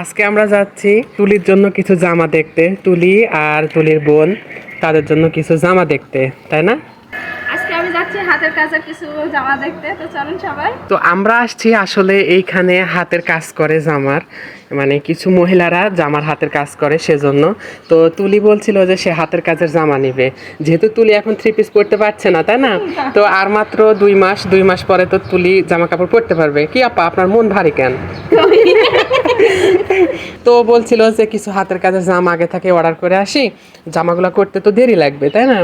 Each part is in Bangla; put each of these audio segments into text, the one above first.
আজকে আমরা যাচ্ছি তুলির জন্য কিছু জামা দেখতে, তুলি আর তুলির বোন, তাদের জন্য কিছু জামা দেখতে, তাই না? যাচ্ছি হাতের কাজের কিছু জামা দেখতে তো চলুন সবাই। তো আমরা আসছি আসলে এইখানে হাতের কাজ করে জামার মানে কিছু মহিলারা জামার হাতের কাজ করে সেজন্য। তো তুলি বলছিল যে সে হাতের কাজের জামা নিবে। যেহেতু তুলি এখন থ্রি পিস পরতে পারছে না তাই না? তো আর মাত্র দুই মাস দুই মাস পরে তো তুলি জামা কাপড় পরতে পারবে। কি আপা আপনার মন ভারী কেন? তো বলছিল যে কিছু হাতের কাজের জামা আগে থেকে অর্ডার করে আসি। জামাগুলো করতে তো দেরি লাগবে তাই না?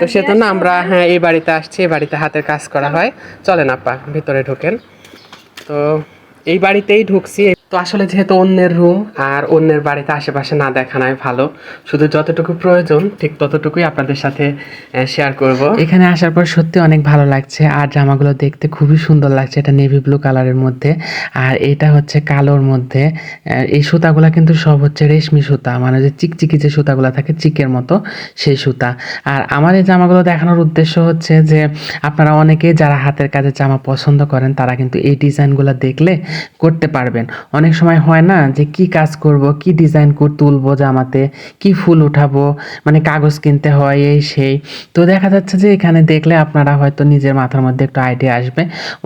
তো সে সেজন্য আমরা হ্যাঁ এই বাড়িতে আসছি, এই বাড়িতে হাতের কাজ করা হয়। চলেন আপা, ভিতরে ঢোকেন। তো এই বাড়িতেই ঢুকছি তো আসলে যেহেতু অন্যের রুম আর অন্যের বাড়িতে আশেপাশে না দেখানোই ভালো, শুধু যতটুকু প্রয়োজন, ঠিক ততটুকুই আপনাদের সাথে শেয়ার করব। এখানে আসার পর সত্যি অনেক ভালো লাগছে, আর জামাগুলো দেখতে খুবই সুন্দর লাগছে এটা নেভি ব্লু কালারের মধ্যে, আর এটা হচ্ছে কালোর মধ্যে এই সুতাগুলা কিন্তু সব হচ্ছে রেশমি সুতা মানে যে চিকচিকি যে সুতাগুলো থাকে চিকের মতো সেই সুতা। আর আমার এই জামাগুলো দেখানোর উদ্দেশ্য হচ্ছে যে, আপনারা অনেকেই যারা হাতের কাজের জামা পছন্দ করেন, তারা কিন্তু এই ডিজাইনগুলো দেখলে করতে পারবেন। অনেক সময় হয় না যে কি কাজ করব, কি ডিজাইন তুলবো জামাতে, কি ফুল উঠাবো মানে কাগজ কিনতে হয়, এই সেই। তো দেখা যাচ্ছে যে এখানে দেখলে আপনারা হয়তো নিজের মাথার মধ্যে একটু আইডিয়া আসবে।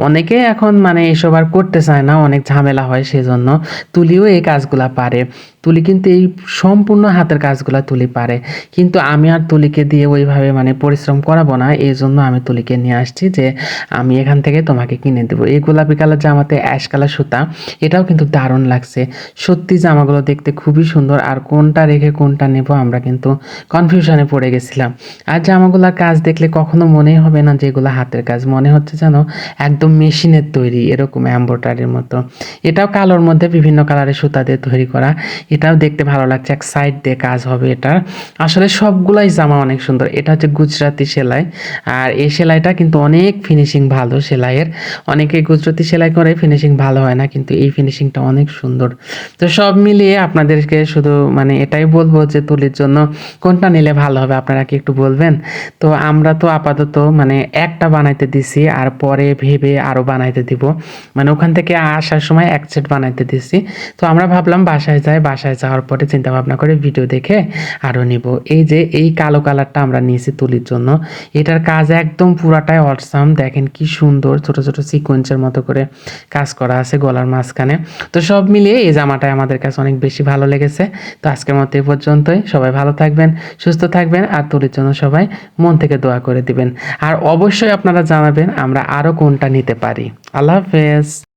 অনেকে এখন মানে এসব আর করতে চায় না, অনেক ঝামেলা হয় সেজন্য তুলিও এই কাজগুলা পারে। তুলি কিন্তু এই সম্পূর্ণ হাতের কাজগুলো তুলি পারে। কিন্তু আমি আর তুলিকে দিয়ে ওইভাবে মানে পরিশ্রম করাবো না। এই জন্য আমি তুলিকে নিয়ে আসছি যে আমি এখান থেকে তোমাকে কিনে দেবো। এই গোলাপি কালার জামাতে অ্যাশ কালার সুতা, এটাও কিন্তু দারুণ লাগছে। সত্যি জামাগুলো দেখতে খুবই সুন্দর। আর কোনটা রেখে কোনটা নেব আমরা কিন্তু কনফিউশনে পড়ে গেছিলাম। আর জামাগুলোর কাজ দেখলে কখনো মনেই হবে না যে এগুলো হাতের কাজ। মনে হচ্ছে যেন একদম মেশিনের তৈরি, এরকম এম্ব্রয়ডারির মতো। এটাও কালোর মধ্যে বিভিন্ন কালারের সুতা দিয়ে তৈরি করা। এটাও দেখতে ভালো লাগছে, এক সাইড দিয়ে কাজ হবে এটার আসলে সবগুলাই জামা অনেক সুন্দর, এটা হচ্ছে গুজরাটি সেলাই। আর এই সেলাইটা কিন্তু অনেক ফিনিশিং ভালো সেলাইয়ের। অনেকে গুজরাটি সেলাই করে ফিনিশিং ভালো হয় না, কিন্তু এই ফিনিশিংটা অনেক সুন্দর। তো সব মিলিয়ে আপনাদেরকে শুধু মানে এটাই বলব যে তুলির জন্য কোনটা নিলে ভালো হবে, আপনারা কি একটু বলবেন? তো আমরা তো আপাতত মানে একটা বানাইতে দিছি, আর পরে ভেবে আরও বানাইতে দিব। মানে ওখান থেকে আসার সময় এক সেট বানাইতে দিছি। তো আমরা ভাবলাম বাসায় যাই, বাসায় যাওয়ার পরে চিন্তা ভাবনা করে ভিডিও দেখে আরও নিব। এই যে এই কালো কালারটা আমরা নিয়েছি তুলির জন্য, এটার কাজ একদম পুরাটাই অটসাম দেখেন কি সুন্দর ছোট ছোট সিকোয়েন্সের মতো করে কাজ করা আছে গলার মাঝখানে। তো সব মিলিয়ে এই জামাটাই আমাদের কাছে অনেক বেশি ভালো লেগেছে। তো আজকের মতো এই পর্যন্তই। সবাই ভালো থাকবেন, সুস্থ থাকবেন আর তুলির জন্য সবাই মন থেকে দোয়া করে দিবেন। আর অবশ্যই আপনারা জানাবেন আমরা আরও কোনটা নিতে পারি। আল্লাহ হাফেজ।